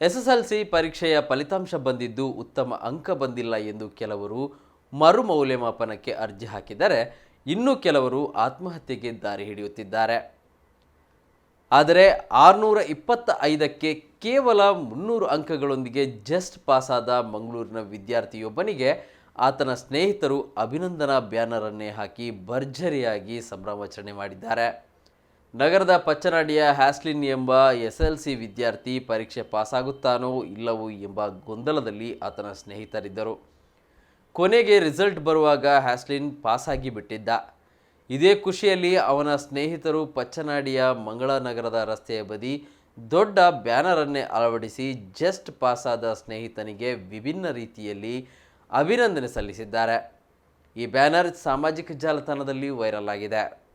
SSLC ಪರೀಕ್ಷೆಯ ಫಲಿತಾಂಶ ಬಂದಿದ್ದು ಉತ್ತಮ ಅಂಕ ಬಂದಿಲ್ಲ ಎಂದು ಕೆಲವರು ಮರು ಮೌಲ್ಯಮಾಪನಕ್ಕೆ ಅರ್ಜಿ ಹಾಕಿದರೆ ಇನ್ನು ಕೆಲವರು ಆತ್ಮಹತ್ಯೆಗೆ ದಾರಿ ಹಿಡಿಯುತ್ತಿದ್ದಾರೆ. ಆದರೆ ಆರುನೂರ ಇಪ್ಪತ್ತ ಐದಕ್ಕೆ ಕೇವಲ ಮುನ್ನೂರು ಅಂಕಗಳೊಂದಿಗೆ ಜಸ್ಟ್ ಪಾಸಾದ ಮಂಗಳೂರಿನ ವಿದ್ಯಾರ್ಥಿಯೊಬ್ಬನಿಗೆ ಆತನ ಸ್ನೇಹಿತರು ಅಭಿನಂದನಾ ಬ್ಯಾನರನ್ನೇ ಹಾಕಿ ಭರ್ಜರಿಯಾಗಿ ಸಂಭ್ರಮಾಚರಣೆ ಮಾಡಿದ್ದಾರೆ. ನಗರದ ಪಚ್ಚನಾಡಿಯ ಹ್ಯಾಸ್ಲಿನ್ ಎಂಬ ಎಸ್ ಎಲ್ ಸಿ ವಿದ್ಯಾರ್ಥಿ ಪರೀಕ್ಷೆ ಪಾಸಾಗುತ್ತಾನೋ ಇಲ್ಲವೋ ಎಂಬ ಗೊಂದಲದಲ್ಲಿ ಆತನ ಸ್ನೇಹಿತರಿದ್ದರು. ಕೊನೆಗೆ ರಿಸಲ್ಟ್ ಬರುವಾಗ ಹ್ಯಾಸ್ಲಿನ್ ಪಾಸಾಗಿ ಬಿಟ್ಟಿದ್ದ. ಇದೇ ಖುಷಿಯಲ್ಲಿ ಅವನ ಸ್ನೇಹಿತರು ಪಚ್ಚನಾಡಿಯ ಮಂಗಳನಗರದ ರಸ್ತೆಯ ಬದಿ ದೊಡ್ಡ ಬ್ಯಾನರನ್ನೇ ಅಳವಡಿಸಿ ಜಸ್ಟ್ ಪಾಸಾದ ಸ್ನೇಹಿತನಿಗೆ ವಿಭಿನ್ನ ರೀತಿಯಲ್ಲಿ ಅಭಿನಂದನೆ ಸಲ್ಲಿಸಿದ್ದಾರೆ. ಈ ಬ್ಯಾನರ್ ಸಾಮಾಜಿಕ ಜಾಲತಾಣದಲ್ಲಿ ವೈರಲ್ ಆಗಿದೆ.